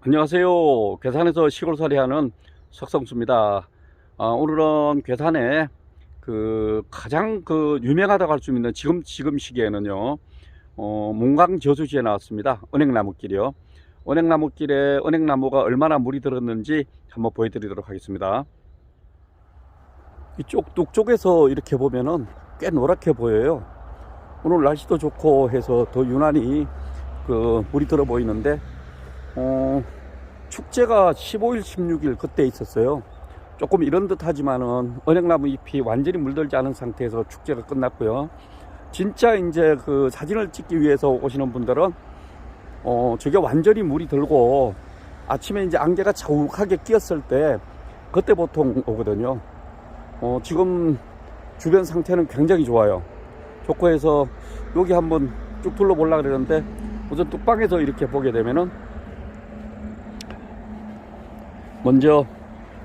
안녕하세요. 괴산에서 시골살이 하는 석성수입니다. 아, 오늘은 괴산에 그 가장 그 유명하다고 할 수 있는 지금 지금 시기에는요. 어, 몽강 저수지에 나왔습니다. 은행나무길이요. 은행나무길에 은행나무가 얼마나 물이 들었는지 한번 보여드리도록 하겠습니다. 이쪽 북쪽에서 이렇게 보면은 꽤 노랗게 보여요. 오늘 날씨도 좋고 해서 더 유난히 그 물이 들어 보이는데 어, 축제가 15일, 16일 그때 있었어요. 조금 이런 듯 하지만은 은행나무 잎이 완전히 물들지 않은 상태에서 축제가 끝났고요. 진짜 이제 그 사진을 찍기 위해서 오시는 분들은 어, 저게 완전히 물이 들고 아침에 이제 안개가 자욱하게 끼었을 때 그때 보통 오거든요. 어, 지금 주변 상태는 굉장히 좋아요. 좋고 해서 여기 한번 쭉 둘러보려고 그러는데 우선 뚝방에서 이렇게 보게 되면은 먼저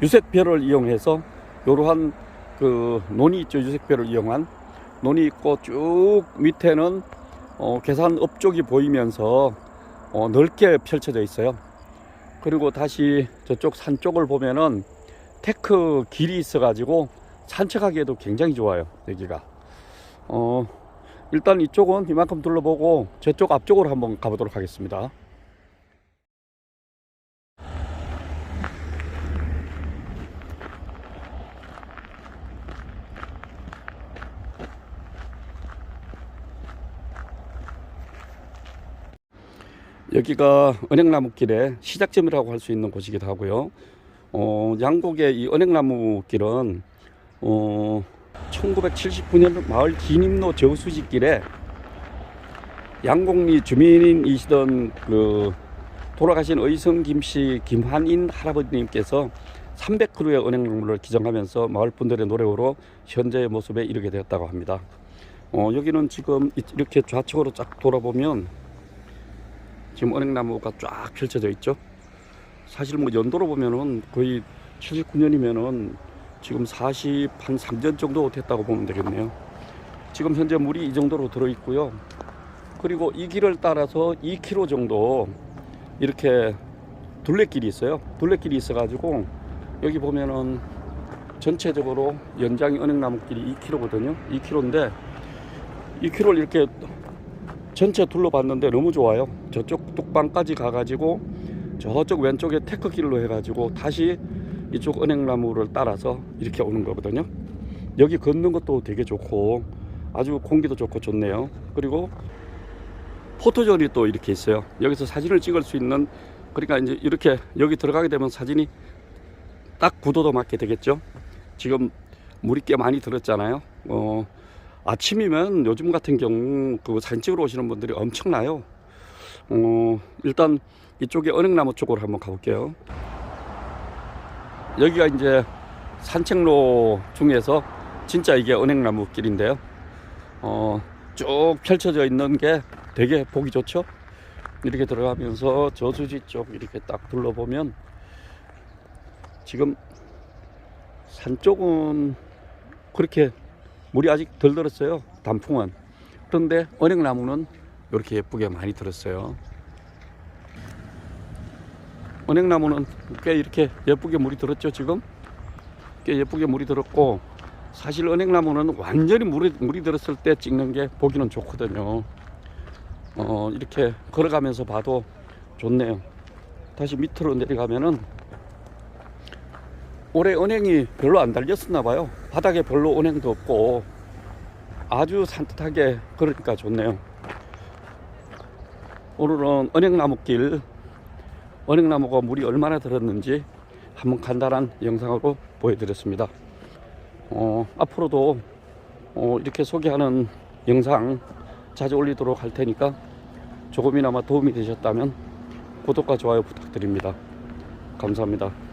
유색별을 이용해서 이러한 그 논이 있죠. 유색별을 이용한 논이 있고 쭉 밑에는 어, 계산 업쪽이 보이면서 어, 넓게 펼쳐져 있어요. 그리고 다시 저쪽 산 쪽을 보면은 테크 길이 있어 가지고 산책하기에도 굉장히 좋아요 여기가. 어, 일단 이쪽은 이만큼 둘러보고 저쪽 앞쪽으로 한번 가보도록 하겠습니다 여기가 은행나무길의 시작점이라고 할 수 있는 곳이기도 하고요. 어, 양곡의 이 은행나무길은 어, 1979년 마을 기림로 저수지길에 양곡리 주민이시던 그 돌아가신 의성 김씨 김환인 할아버지님께서 300그루의 은행나무를 기증하면서 마을 분들의 노력으로 현재의 모습에 이르게 되었다고 합니다. 어, 여기는 지금 이렇게 좌측으로 쫙 돌아보면 지금 은행나무가 쫙 펼쳐져 있죠. 사실 뭐 연도로 보면은 거의 79년이면은 지금 40, 한 3년 정도 됐다고 보면 되겠네요. 지금 현재 물이 이 정도로 들어 있고요. 그리고 이 길을 따라서 2km 정도 이렇게 둘레길이 있어요. 둘레길이 있어가지고 여기 보면은 전체적으로 연장이 은행나무길이 2km거든요. 2km인데 2km를 이렇게 전체 둘러봤는데 너무 좋아요. 저쪽 뚝방까지 가가지고 저쪽 왼쪽에 테크길로 해가지고 다시 이쪽 은행나무를 따라서 이렇게 오는 거거든요. 여기 걷는 것도 되게 좋고 아주 공기도 좋고 좋네요. 그리고 포토존이 또 이렇게 있어요. 여기서 사진을 찍을 수 있는 그러니까 이제 이렇게 여기 들어가게 되면 사진이 딱 구도도 맞게 되겠죠. 지금 물이 꽤 많이 들었잖아요. 어, 아침이면 요즘 같은 경우 그 사진 찍으러 오시는 분들이 엄청나요. 어, 일단 이쪽에 은행나무 쪽으로 한번 가볼게요. 여기가 이제 산책로 중에서 진짜 이게 은행나무 길인데요. 어, 쭉 펼쳐져 있는 게 되게 보기 좋죠. 이렇게 들어가면서 저수지 쪽 이렇게 딱 둘러보면 지금 산 쪽은 그렇게 물이 아직 덜 들었어요. 단풍은. 그런데 은행나무는 이렇게 예쁘게 많이 들었어요. 은행나무는 꽤 이렇게 예쁘게 물이 들었죠, 지금? 꽤 예쁘게 물이 들었고, 사실 은행나무는 완전히 물이, 물이 들었을 때 찍는 게 보기는 좋거든요. 어, 이렇게 걸어가면서 봐도 좋네요. 다시 밑으로 내려가면은 올해 은행이 별로 안 달렸었나 봐요. 바닥에 별로 은행도 없고 아주 산뜻하게 그러니까 좋네요. 오늘은 은행나무길 은행나무가 물이 얼마나 들었는지 한번 간단한 영상으로 보여드렸습니다. 어, 앞으로도 어, 이렇게 소개하는 영상 자주 올리도록 할 테니까 조금이나마 도움이 되셨다면 구독과 좋아요 부탁드립니다. 감사합니다.